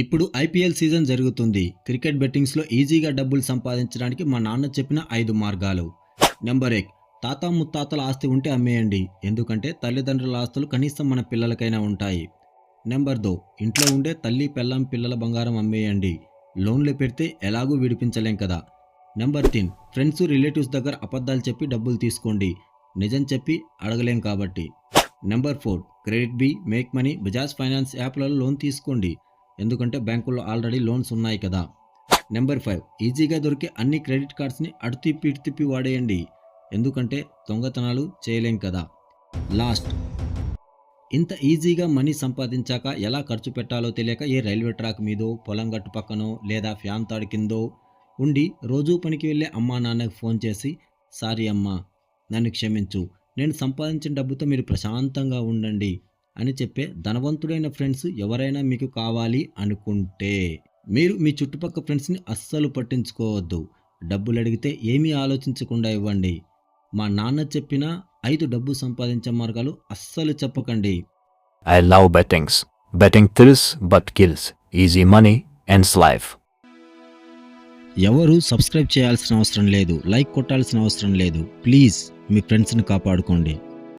ఇప్పుడు IPL season జరుగుతుంది. Cricket బెట్టింగ్స్లో ఈజీగా డబ్బులు సంపాదించడానికి మా నాన్న చెప్పిన ఐదు మార్గాలు. నెంబర్ ఎక్ తాత ముత్తాతల ఆస్తి ఉంటే అమ్మేయండి. ఎందుకంటే తల్లిదండ్రుల ఆస్తులు కనీసం మన పిల్లలకైనా ఉంటాయి. నెంబర్ దో ఇంట్లో ఉండే తల్లి పెళ్ళం పిల్లల బంగారం అమ్మేయండి. లోన్లు పెడితే ఎలాగూ విడిపించలేం కదా. నెంబర్ తిన్ ఫ్రెండ్స్ రిలేటివ్స్ దగ్గర అబద్ధాలు చెప్పి డబ్బులు తీసుకోండి. నిజం చెప్పి అడగలేం కాబట్టి. Number four credit bee make money Bajaj finance యాప్లలో loan తీసుకోండి. ఎందుకంటే బ్యాంకుల్లో ఆల్రెడీ లోన్స్ ఉన్నాయి కదా. నెంబర్ ఫైవ్ ఈజీగా దొరికే అన్ని క్రెడిట్ కార్డ్స్ని అడుతిప్పి తిప్పి వాడేయండి. ఎందుకంటే దొంగతనాలు చేయలేం కదా. లాస్ట్ ఇంత ఈజీగా మనీ సంపాదించాక ఎలా ఖర్చు పెట్టాలో తెలియక ఏ రైల్వే ట్రాక్ మీదో పొలం గట్టు పక్కనో లేదా ఫ్యాన్ తాడు కిందో ఉండి రోజూ పనికి వెళ్ళే అమ్మా నాన్నకు ఫోన్ చేసి సారీ అమ్మా నన్ను క్షమించు. నేను సంపాదించిన డబ్బుతో మీరు ప్రశాంతంగా ఉండండి. అని చెప్పే ధనవంతుడైన ఫ్రెండ్స్ ఎవరైనా మీకు కావాలి అనుకుంటే మీరు మీ చుట్టుపక్కల ఫ్రెండ్స్ని అస్సలు పట్టించుకోవద్దు డబ్బులు అడిగితే ఏమీ ఆలోచించకుండా ఇవ్వండి మా నాన్న చెప్పిన ఐదు డబ్బు సంపాదించే మార్గాలు అస్సలు చెప్పకండి I love bettings. Betting thrills but kills. Easy money ends life. ఎవరు సబ్స్క్రైబ్ చేయాల్సిన అవసరం లేదు లైక్ కొట్టాల్సిన అవసరం లేదు ప్లీజ్ మీ ఫ్రెండ్స్ని కాపాడుకోండి